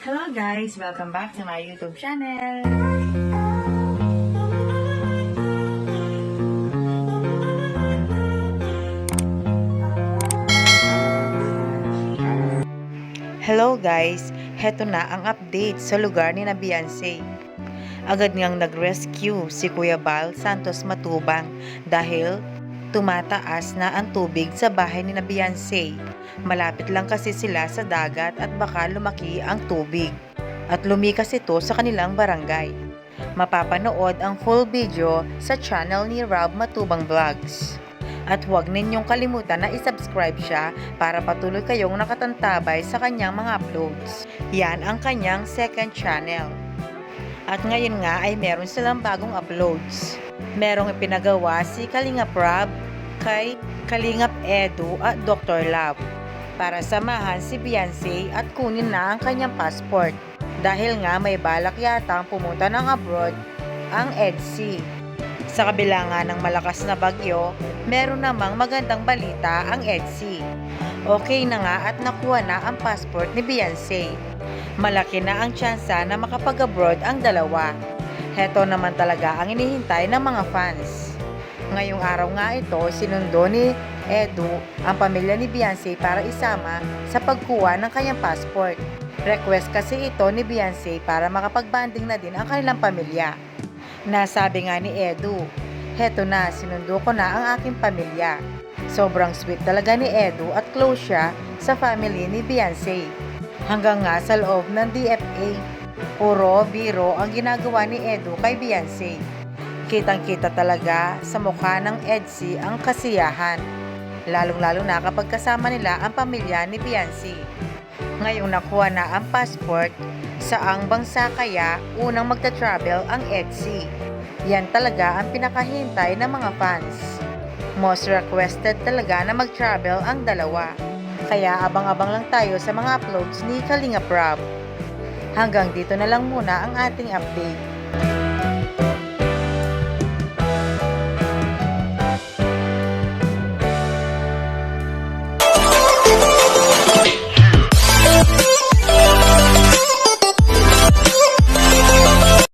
Hello guys! Welcome back to my YouTube channel! Hello guys! Heto na ang update sa lugar ni na Beyonce. Agad ngang nag-rescue si Kuya Bal Santos Matubang dahil tumataas na ang tubig sa bahay ni na Beyonce. Malapit lang kasi sila sa dagat at baka lumaki ang tubig. At lumikas ito sa kanilang barangay. Mapapanood ang full video sa channel ni Rob Matubang Vlogs. At huwag ninyong kalimutan na isubscribe siya para patuloy kayong nakatantabay sa kanyang mga uploads. Yan ang kanyang second channel. At ngayon nga ay meron silang bagong uploads. Merong ipinagawa si Kalingap Rob kay Kalingap Edu at Dr. Love para samahan si Beyonce at kunin na ang kanyang passport. Dahil nga may balak yata ang pumunta ng abroad ang EDC. Sa kabila nga ng malakas na bagyo, meron namang magandang balita ang EDC. Okay na nga at nakuha na ang passport ni Beyonce. Malaki na ang tsansa na makapag-abroad ang dalawa. Heto naman talaga ang inihintay ng mga fans. Ngayong araw nga ito, sinundo ni Edu ang pamilya ni Beyonce para isama sa pagkuha ng kanyang passport. Request kasi ito ni Beyonce para makapag-banding na din ang kanilang pamilya. Nasabi nga ni Edu, Heto na, sinundo ko na ang aking pamilya. Sobrang sweet talaga ni Edu at close siya sa family ni Beyonce. Hanggang nga sa loob ng DFA, puro biro ang ginagawa ni Edu kay Beyonce. Kitang-kita talaga sa mukha ng EDC ang kasiyahan. Lalong-lalo na kapag kasama nila ang pamilya ni Beyonce. Ngayong nakuha na ang passport, saang bansa kaya unang magta-travel ang EDC? Yan talaga ang pinakahintay ng mga fans. Most requested talaga na mag-travel ang dalawa. Kaya abang-abang lang tayo sa mga uploads ni Kalinga Prab. Hanggang dito na lang muna ang ating update.